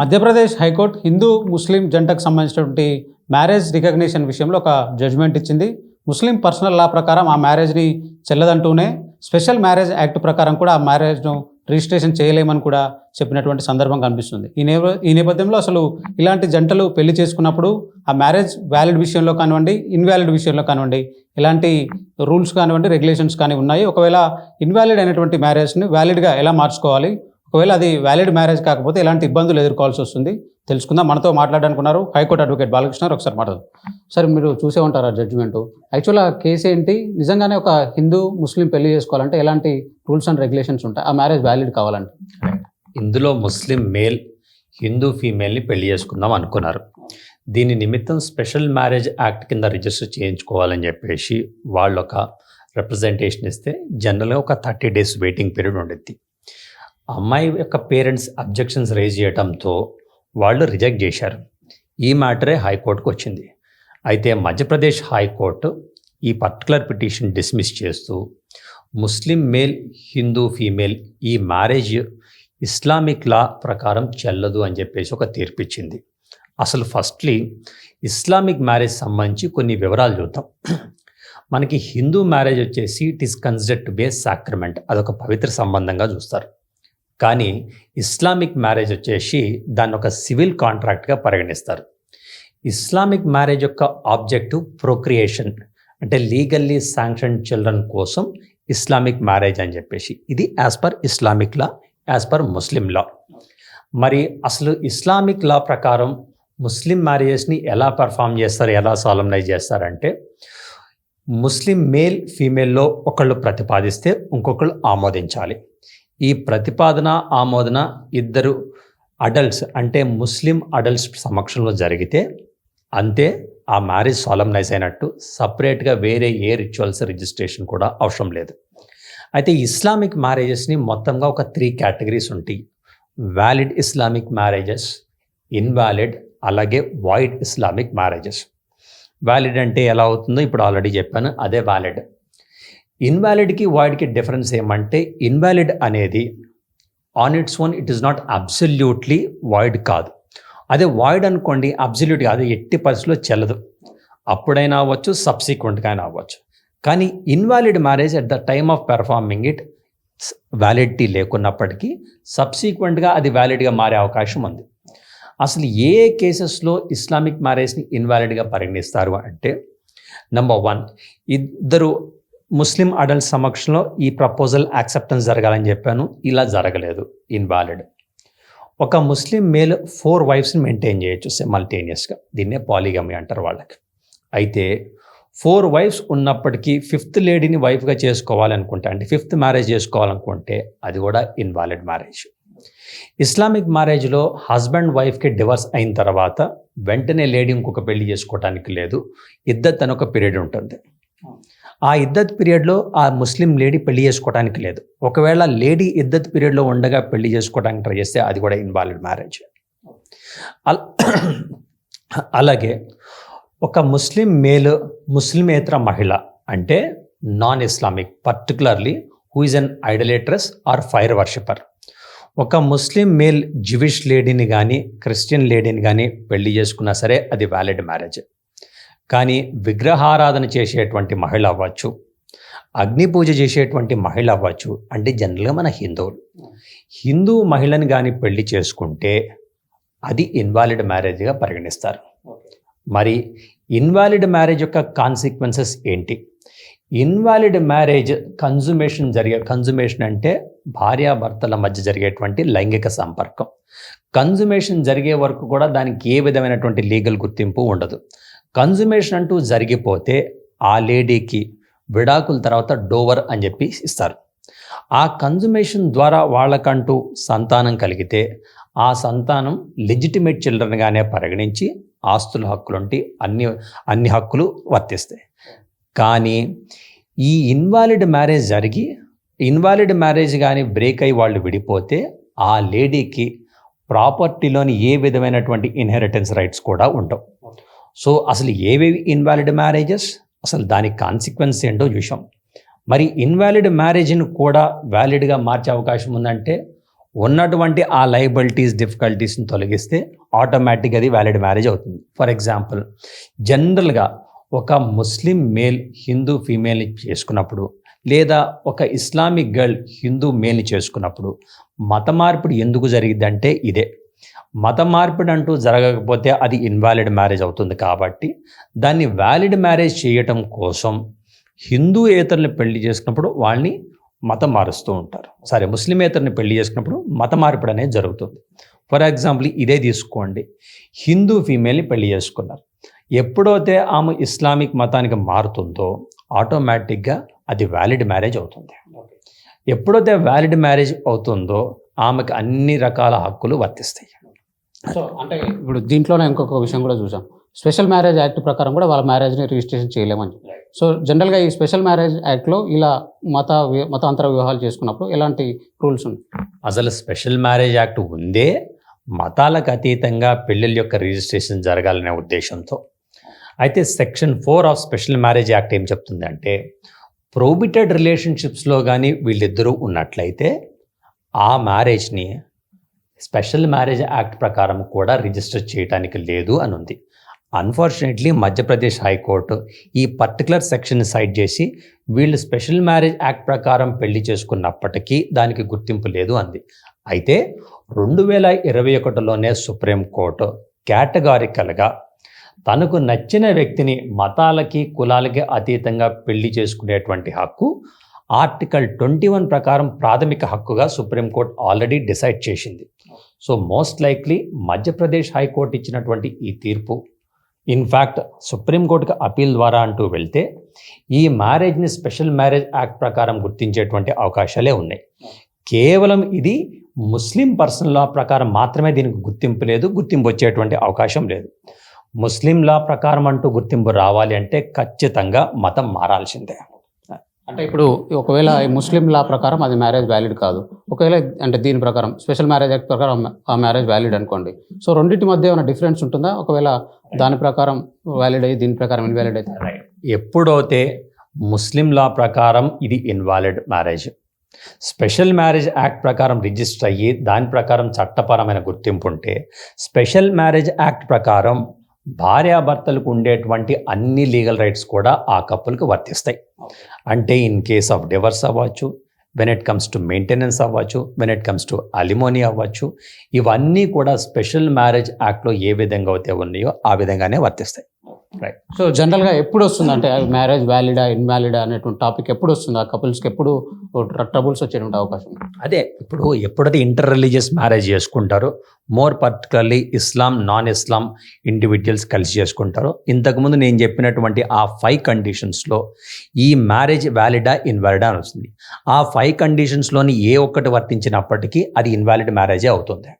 Madhya Pradesh high court Hindu Muslim జంటకు సంబంధించినటువంటి marriage recognition విషయంలో ఒక జడ్జిమెంట్ ఇచ్చింది. ముస్లిం పర్సనల్ లా ప్రకారం ఆ మ్యారేజ్ని చెల్లదంటూనే స్పెషల్ మ్యారేజ్ యాక్ట్ ప్రకారం కూడా ఆ మ్యారేజ్ను రిజిస్ట్రేషన్ చేయలేమని కూడా చెప్పినటువంటి సందర్భం కనిపిస్తుంది. ఈ నేప ఈ నేపథ్యంలో అసలు ఇలాంటి జంటలు పెళ్ళి చేసుకున్నప్పుడు ఆ మ్యారేజ్ వ్యాలిడ్ విషయంలో కానివ్వండి ఇన్వాలిడ్ విషయంలో కానివ్వండి ఇలాంటి రూల్స్ కానివ్వండి రెగ్యులేషన్స్ కానీ ఉన్నాయి. ఒకవేళ ఇన్వాలిడ్ అయినటువంటి మ్యారేజ్ని వ్యాలిడ్గా ఎలా మార్చుకోవాలి? ఒకవేళ అది వ్యాలిడ్ మ్యారేజ్ కాకపోతే ఎలాంటి ఇబ్బందులు ఎదుర్కోవాల్సి వస్తుంది? తెలుసుకుందాం. మనతో మాట్లాడనుకున్నారు హైకోర్టు అడ్వకేట్ బాలకృష్ణ. గారు ఒకసారి మాట్లాడు సార్ మీరు చూసే ఉంటారు ఆ జడ్జిమెంట్ యాక్చువల్గా కేసు ఏంటి? నిజంగానే ఒక హిందూ ముస్లిం పెళ్ళి చేసుకోవాలంటే ఎలాంటి రూల్స్ అండ్ రెగ్యులేషన్స్ ఉంటాయి? ఆ మ్యారేజ్ వ్యాలిడ్ కావాలంటే. ఇందులో ముస్లిం మేల్ హిందూ ఫీమేల్ని పెళ్ళి చేసుకుందాం అనుకున్నారు. దీని నిమిత్తం స్పెషల్ మ్యారేజ్ యాక్ట్ కింద రిజిస్టర్ చేయించుకోవాలని చెప్పేసి వాళ్ళు ఒక రిప్రజెంటేషన్ ఇస్తే జనరల్గా ఒక థర్టీ డేస్ వెయిటింగ్ పీరియడ్ ఉండేది అమ్మాయి యొక్క పేరెంట్స్ అబ్జెక్షన్స్ రేజ్ చేయడంతో వాళ్ళు రిజెక్ట్ చేశారు. ఈ మ్యాటరే హైకోర్టుకు వచ్చింది. అయితే మధ్యప్రదేశ్ హైకోర్టు ఈ పర్టికులర్ పిటిషన్ డిస్మిస్ చేస్తూ ముస్లిం మేల్ హిందూ ఫీమేల్ ఈ మ్యారేజ్ ఇస్లామిక్ లా ప్రకారం చెల్లదు అని చెప్పేసి ఒక తీర్పిచ్చింది. అసలు ఫస్ట్లీ ఇస్లామిక్ మ్యారేజ్ సంబంధించి కొన్ని వివరాలు చూద్దాం. మనకి హిందూ మ్యారేజ్ వచ్చేసి it is considered to be sacrament అదొక పవిత్ర సంబంధంగా చూస్తారు. కానీ ఇస్లామిక్ మ్యారేజ్ వచ్చేసి దాన్ని ఒక సివిల్ కాంట్రాక్ట్గా పరిగణిస్తారు. ఇస్లామిక్ మ్యారేజ్ యొక్క ఆబ్జెక్టివ్ ప్రొక్రియేషన్ అంటే లీగల్లీ శాంక్షన్ చిల్డ్రన్ కోసం ఇస్లామిక్ మ్యారేజ్ అని చెప్పేసి. ఇది as per Islamic law as per Muslim law. మరి అసలు ఇస్లామిక్ లా ప్రకారం ముస్లిం మ్యారేజెస్ని ఎలా పర్ఫామ్ చేస్తారు ఎలా సాలమ్నైజ్ చేస్తారంటే ముస్లిం మేల్ ఫీమేల్లో ఒకళ్ళు ప్రతిపాదిస్తే ఇంకొకళ్ళు ఆమోదించాలి. ఈ ప్రతిపాదన ఆమోదన ఇద్దరు అడల్ట్స్ అంటే ముస్లిం అడల్ట్స్ సమక్షంలో జరిగితే అంతే ఆ మ్యారేజ్ సాలమ్నైజ్ అయినట్టు సపరేట్గా వేరే ఏ రిచువల్స్ రిజిస్ట్రేషన్ కూడా అవసరం లేదు. అయితే ఇస్లామిక్ మ్యారేజెస్ని మొత్తంగా ఒక త్రీ కేటగిరీస్ ఉంటాయి. వ్యాలిడ్ ఇస్లామిక్ మ్యారేజెస్ ఇన్వాలిడ్ అలాగే వైడ్ ఇస్లామిక్ మ్యారేజెస్ వ్యాలిడ్ అంటే ఎలా అవుతుందో ఇప్పుడు ఆల్రెడీ చెప్పాను అదే వ్యాలిడ్ ఇన్వాలిడ్కి వాయిడ్కి డిఫరెన్స్ ఏమంటే ఇన్వాలిడ్ అనేది on its own it is not absolutely void కాదు. అదే వాయిడ్ అనుకోండి అబ్సల్యూట్ అది ఎట్టి పరిస్థితిలో చెల్లదు. అప్పుడైనా అవ్వచ్చు సబ్సిక్వెంట్గా అయినా అవ్వచ్చు. కానీ invalid marriage at the time of performing it validity లేకున్నప్పటికీ సబ్సీక్వెంట్గా అది వ్యాలిడ్గా మారే అవకాశం ఉంది. అసలు ఏ కేసెస్లో ఇస్లామిక్ మ్యారేజ్ని ఇన్వాలిడ్గా పరిగణిస్తారు అంటే నెంబర్ వన్ ఇద్దరు ముస్లిం అడల్ట్ సమక్షంలో ఈ ప్రపోజల్ యాక్సెప్టెన్స్ జరగాలని చెప్పాను. ఇలా జరగలేదు. ఇన్వాలిడ్. ఒక ముస్లిం మేల్ ఫోర్ వైఫ్స్ని మెయింటైన్ చేయొచ్చు సిమల్టేనియస్గా దీన్నే పాలిగమి అంటారు వాళ్ళకి. అయితే ఫోర్ వైఫ్స్ ఉన్నప్పటికీ ఫిఫ్త్ లేడీని వైఫ్గా చేసుకోవాలనుకుంటే అంటే ఫిఫ్త్ మ్యారేజ్ చేసుకోవాలనుకుంటే అది కూడా ఇన్వాలిడ్ మ్యారేజ్. ఇస్లామిక్ మ్యారేజ్లో హస్బెండ్ వైఫ్కి డివర్స్ అయిన తర్వాత వెంటనే లేడీ ఇంకొక పెళ్ళి చేసుకోవడానికి లేదు. ఇద్దరు ఒక పీరియడ్ ఉంటుంది. ఆ ఇద్దత్ పీరియడ్లో ఆ ముస్లిం లేడీ పెళ్ళి చేసుకోవడానికి లేదు. ఒకవేళ లేడీ ఇద్దత్ పీరియడ్లో ఉండగా పెళ్ళి చేసుకోవడానికి ట్రై చేస్తే అది కూడా ఇన్వాలిడ్ మ్యారేజ్. అలాగే ఒక ముస్లిం మేల్ ముస్లిమేతర మహిళ అంటే non Islamic particularly who is an idolatrous or fire worshipper ఒక ముస్లిం మేల్ జివిష్ లేడీని కానీ క్రిస్టియన్ లేడీని కానీ పెళ్ళి చేసుకున్నా సరే అది వ్యాలిడ్ మ్యారేజ్. కానీ విగ్రహారాధన చేసేటువంటి మహిళ అవ్వచ్చు అగ్ని పూజ చేసేటువంటి మహిళ అవ్వచ్చు అంటే జనరల్గా మన హిందువులు. హిందూ మహిళని కానీ పెళ్ళి చేసుకుంటే అది ఇన్వాలిడ్ మ్యారేజ్గా పరిగణిస్తారు. మరి ఇన్వాలిడ్ మ్యారేజ్ యొక్క కాన్సిక్వెన్సెస్ ఏంటి? ఇన్వాలిడ్ మ్యారేజ్ కన్జుమేషన్ జరిగే కన్జుమేషన్ అంటే భార్యాభర్తల మధ్య జరిగేటువంటి లైంగిక సంపర్కం. కన్జుమేషన్ జరిగే వరకు కూడా దానికి ఏ విధమైనటువంటి లీగల్ గుర్తింపు ఉండదు. కన్జుమేషన్ అంటూ జరిగిపోతే ఆ లేడీకి విడాకుల తర్వాత డోవర్ అని చెప్పి ఇస్తారు. ఆ కన్జుమేషన్ ద్వారా వాళ్ళకంటూ సంతానం కలిగితే ఆ సంతానం లెజిటిమేట్ చిల్డ్రన్గానే పరిగణించి ఆస్తుల హక్కులుంటి అన్ని అన్ని హక్కులు వర్తిస్తాయి. కానీ ఈ ఇన్వాలిడ్ మ్యారేజ్ జరిగి ఇన్వాలిడ్ మ్యారేజ్ కానీ బ్రేక్ అయ్యి వాళ్ళు విడిపోతే ఆ లేడీకి ప్రాపర్టీలోని ఏ విధమైనటువంటి ఇన్హెరిటెన్స్ రైట్స్ కూడా ఉండవు. సో అసలు ఏవేవి ఇన్వాలిడ్ మ్యారేజెస్ అసలు దాని కాన్సిక్వెన్స్ ఏంటో చూసాం మరి ఇన్వాలిడ్ మ్యారేజ్ని కూడా వ్యాలిడ్గా మార్చే అవకాశం ఉందంటే ఉన్నటువంటి ఆ లయబిలిటీస్ డిఫికల్టీస్ని తొలగిస్తే ఆటోమేటిక్ అది వ్యాలిడ్ మ్యారేజ్ అవుతుంది. ఫర్ ఎగ్జాంపుల్ జనరల్గా ఒక ముస్లిం మేల్ హిందూ ఫీమేల్ని చేసుకున్నప్పుడు లేదా ఒక ఇస్లామిక్ గర్ల్ హిందూ మేల్ని చేసుకున్నప్పుడు మత మార్పిడి ఎందుకు జరిగిందంటే ఇదే. మత మార్పిడి అంటూ జరగకపోతే అది ఇన్వాలిడ్ మ్యారేజ్ అవుతుంది కాబట్టి దాన్ని వ్యాలిడ్ మ్యారేజ్ చేయటం కోసం హిందూయేతరుని పెళ్ళి చేసుకున్నప్పుడు వాళ్ళని మతం మారుస్తూ ఉంటారు. సరే ముస్లిమేతరుని పెళ్ళి చేసుకున్నప్పుడు మత మార్పిడి అనేది జరుగుతుంది. ఫర్ ఎగ్జాంపుల్ ఇదే తీసుకోండి. హిందూ ఫీమేల్ని పెళ్ళి చేసుకున్నారు. ఎప్పుడైతే ఆమె ఇస్లామిక్ మతానికి మారుతుందో ఆటోమేటిక్గా అది వ్యాలిడ్ మ్యారేజ్ అవుతుంది. ఎప్పుడైతే వ్యాలిడ్ మ్యారేజ్ అవుతుందో ఆమెకు అన్ని రకాల హక్కులు వర్తిస్తాయి. సో అంటే ఇప్పుడు దీంట్లోనే ఇంకొక విషయం కూడా చూసాం. స్పెషల్ మ్యారేజ్ యాక్ట్ ప్రకారం కూడా వాళ్ళ మ్యారేజ్ని రిజిస్ట్రేషన్ చేయలేమని సో జనరల్గా ఈ స్పెషల్ మ్యారేజ్ యాక్ట్లో ఇలా మత మతాంతర వివాహాలు చేసుకున్నప్పుడు ఎలాంటి రూల్స్ ఉన్నాయి? అసలు స్పెషల్ మ్యారేజ్ యాక్ట్ ఉందే మతాలకు అతీతంగా పెళ్ళిళ్ళ యొక్క రిజిస్ట్రేషన్ జరగాలనే ఉద్దేశంతో. అయితే section four of special marriage act ఏం చెప్తుంది అంటే ప్రోబిటెడ్ రిలేషన్షిప్స్లో కానీ వీళ్ళిద్దరూ ఉన్నట్లయితే ఆ మ్యారేజ్ని స్పెషల్ మ్యారేజ్ యాక్ట్ ప్రకారం కూడా రిజిస్టర్ చేయడానికి లేదు అని ఉంది. అన్ఫార్చునేట్లీ మధ్యప్రదేశ్ హైకోర్టు ఈ పర్టికులర్ సెక్షన్ సైడ్ చేసి వీళ్ళు స్పెషల్ మ్యారేజ్ యాక్ట్ ప్రకారం పెళ్ళి చేసుకున్నప్పటికీ దానికి గుర్తింపు లేదు అంది. అయితే రెండు వేల ఇరవై ఒకటిలోనే సుప్రీంకోర్టు కేటగారికల్గా తనకు నచ్చిన వ్యక్తిని మతాలకి కులాలకి అతీతంగా పెళ్ళి చేసుకునేటువంటి హక్కు ఆర్టికల్ ట్వంటీ వన్ ప్రకారం ప్రాథమిక హక్కుగా సుప్రీంకోర్టు ఆల్రెడీ డిసైడ్ చేసింది. So most likely Madhya Pradesh high court ఇచ్చినటువంటి ఈ తీర్పు. ఇన్ఫ్యాక్ట్ సుప్రీంకోర్టుకి అపీల్ ద్వారా అంటూ వెళ్తే ఈ మ్యారేజ్ని స్పెషల్ మ్యారేజ్ యాక్ట్ ప్రకారం గుర్తించేటువంటి అవకాశాలే ఉన్నాయి. కేవలం ఇది ముస్లిం పర్సన్ లా ప్రకారం మాత్రమే దీనికి గుర్తింపు లేదు గుర్తింపు వచ్చేటువంటి అవకాశం లేదు. ముస్లిం లా ప్రకారం అంటూ గుర్తింపు రావాలి అంటే ఖచ్చితంగా మతం మారాల్సిందే. అంటే ఇప్పుడు ఒకవేళ ముస్లిం లా ప్రకారం అది మ్యారేజ్ వ్యాలిడ్ కాదు. ఒకవేళ అంటే దీని ప్రకారం స్పెషల్ మ్యారేజ్ యాక్ట్ ప్రకారం ఆ మ్యారేజ్ వ్యాలిడ్ అనుకోండి. సో రెండింటి మధ్య ఏమైనా డిఫరెన్స్ ఉంటుందా? ఒకవేళ దాని ప్రకారం వ్యాలిడ్ అయ్యి దీని ప్రకారం ఇన్వాలిడ్ అయితే? ఎప్పుడైతే ముస్లిం లా ప్రకారం ఇది invalid marriage special marriage act ప్రకారం రిజిస్టర్ అయ్యి దాని ప్రకారం చట్టపరమైన గుర్తింపు ఉంటే స్పెషల్ మ్యారేజ్ యాక్ట్ ప్రకారం భార్యాభర్తలకు ఉండేటువంటి అన్ని లీగల్ రైట్స్ కూడా ఆ కప్పులకు వర్తిస్తాయి. అంటే ఇన్ కేస్ ఆఫ్ డివర్స్ అవ్వచ్చు when it comes to maintenance అవ్వచ్చు when it comes to alimony అవ్వచ్చు ఇవన్నీ కూడా స్పెషల్ మ్యారేజ్ యాక్ట్లో ఏ విధంగా అయితే ఉన్నాయో ఆ విధంగానే వర్తిస్తాయి. రైట్ సో జనరల్గా ఎప్పుడు వస్తుంది? అంటే మ్యారేజ్ వ్యాలిడా ఇన్వాలిడా అనేటువంటి టాపిక్ ఎప్పుడు వస్తుంది? ఆ కపుల్స్కి ఎప్పుడు ట్రబుల్స్ వచ్చేటువంటి అవకాశం? అదే ఇప్పుడు ఎప్పుడైతే ఇంటర్ రిలీజియస్ మ్యారేజ్ చేసుకుంటారో more particularly Islam non Islam individuals కలిసి చేసుకుంటారో ఇంతకుముందు నేను చెప్పినటువంటి ఆ ఫైవ్ కండిషన్స్లో ఈ మ్యారేజ్ వ్యాలిడా ఇన్వాలిడా అని వస్తుంది. ఆ ఫైవ్ కండిషన్స్లోని ఏ ఒక్కటి వర్తించినప్పటికీ అది ఇన్వాలిడ్ మ్యారేజే అవుతుంది.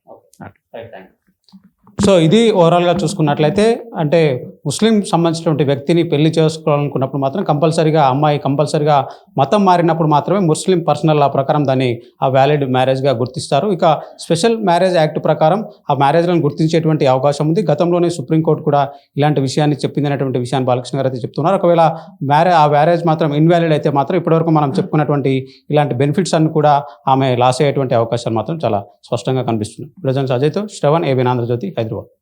సో ఇది ఓవరాల్గా చూసుకున్నట్లయితే అంటే ముస్లిం సంబంధించినటువంటి వ్యక్తిని పెళ్ళి చేసుకోవాలనుకున్నప్పుడు మాత్రం కంపల్సరీగా అమ్మాయి కంపల్సరీగా మతం మారినప్పుడు మాత్రమే ముస్లిం పర్సనల్ లా ప్రకారం దాన్ని ఆ వ్యాలిడ్ మ్యారేజ్గా గుర్తిస్తారు. ఇక స్పెషల్ మ్యారేజ్ యాక్ట్ ప్రకారం ఆ మ్యారేజ్లను గుర్తించేటువంటి అవకాశం ఉంది. గతంలోనే సుప్రీంకోర్టు కూడా ఇలాంటి విషయాన్ని చెప్పింది అనేటువంటి విషయాన్ని బాలకృష్ణ గారు అయితే చెప్తున్నారు. ఒకవేళ మ్యారే ఆ మ్యారేజ్ మాత్రం ఇన్వాలిడ్ అయితే మాత్రం ఇప్పటివరకు మనం చెప్పుకున్నటువంటి ఇలాంటి బెనిఫిట్స్ అన్ని కూడా ఆమె లాస్ అయ్యేటువంటి అవకాశాలు మాత్రం చాలా స్పష్టంగా కనిపిస్తుంది ప్రజెంట్స్ అజయ్తో శ్రవణ్ ఏబిన్ ఆంధ్రజ్యోతి హైదరాబాద్.